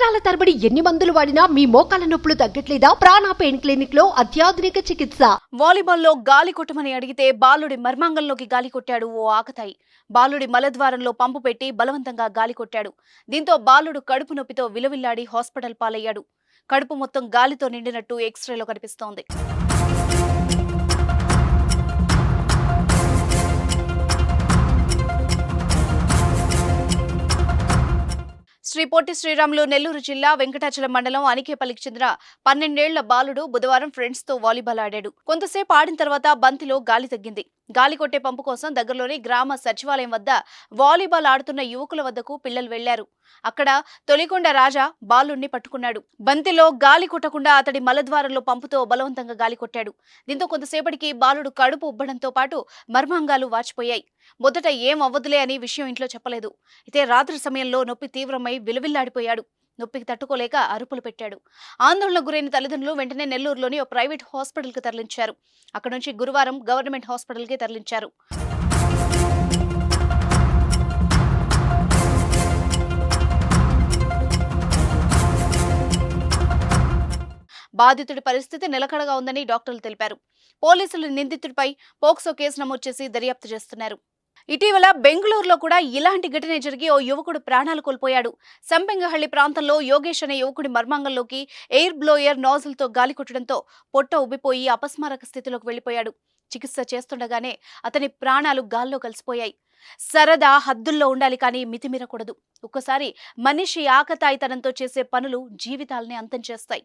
సంవత్సరాల తరబడి ఎన్ని మందులు వాడినా మీ మోకాల నొప్పులు తగ్గట్లేదా? ప్రాణా పెయిన్ క్లినిక్లో అత్యాధునిక చికిత్స. వాలీబాల్లో గాలి కొట్టమని అడిగితే బాలుడి మర్మాంగంలోకి గాలి కొట్టాడు ఓ ఆకతాయి. బాలుడి మలద్వారంలో పంపు పెట్టి బలవంతంగా గాలి కొట్టాడు. దీంతో బాలుడు కడుపు నొప్పితో విలవిల్లాడి హాస్పిటల్ పాలయ్యాడు. కడుపు మొత్తం గాలితో నిండినట్టు ఎక్స్రేలో కనిపిస్తోంది. శ్రీ పొట్టి శ్రీరాములు నెల్లూరు జిల్లా వెంకటాచలం మండలం అనికేపల్లికి చెందిన పన్నెండేళ్ళ బాలుడు బుధవారం ఫ్రెండ్స్తో వాలీబాల్ ఆడాడు. కొంతసేపు ఆడిన తర్వాత బంతిలో గాలి తగ్గింది. గాలి కొట్టే పంపు కోసం దగ్గరలోని గ్రామ సచివాలయం వద్ద వాలీబాల్ ఆడుతున్న యువకుల వద్దకు పిల్లలు వెళ్ళారు. అక్కడ తొలికొండ రాజా బాలుణ్ణి పట్టుకున్నాడు. బంతిలో గాలి కొట్టకుండా అతడి మలద్వారంలో పంపుతో బలవంతంగా గాలి కొట్టాడు. దీంతో కొంతసేపటికి బాలుడు కడుపు ఉబ్బడంతో పాటు మర్మాంగాలు వాచిపోయాయి. మొదట ఏం అవ్వదులే అని విషయం ఇంట్లో చెప్పలేదు. అయితే రాత్రి సమయంలో నొప్పి తీవ్రమై విలువిల్లాడిపోయాడు. నొప్పికి తట్టుకోలేక అరుపులు పెట్టాడు. ఆందోళనకు గురైన తల్లిదండ్రులు వెంటనే నెల్లూరులోని ఓ ప్రైవేట్ హాస్పిటల్కి తరలించారు. అక్కడ నుంచి గురువారం గవర్నమెంట్ హాస్పిటల్కి తరలించారు. బాధితుడి పరిస్థితి నిలకడగా ఉందని డాక్టర్లు తెలిపారు. పోలీసులు నిందితుడిపై పోక్సో కేసు నమోదు చేసి దర్యాప్తు చేస్తున్నారు. ఇటీవల బెంగళూరులో కూడా ఇలాంటి ఘటన జరిగి ఓ యువకుడు ప్రాణాలు కోల్పోయాడు. సంపెంగహళ్ళి ప్రాంతంలో యోగేష్ అనే యువకుడి మర్మాంగంలోకి ఎయిర్ బ్లోయర్ నాజిల్తో గాలి కొట్టడంతో పొట్ట ఉబ్బిపోయి అపస్మారక స్థితిలోకి వెళ్ళిపోయాడు చికిత్స చేస్తుండగానే అతని ప్రాణాలు గాల్లో కలిసిపోయాయి. సరదా హద్దుల్లో ఉండాలి కానీ మితిమీరకూడదు. ఒక్కసారి మనిషి ఆకతాయితనంతో చేసే పనులు జీవితాల్ని అంతం చేస్తాయి.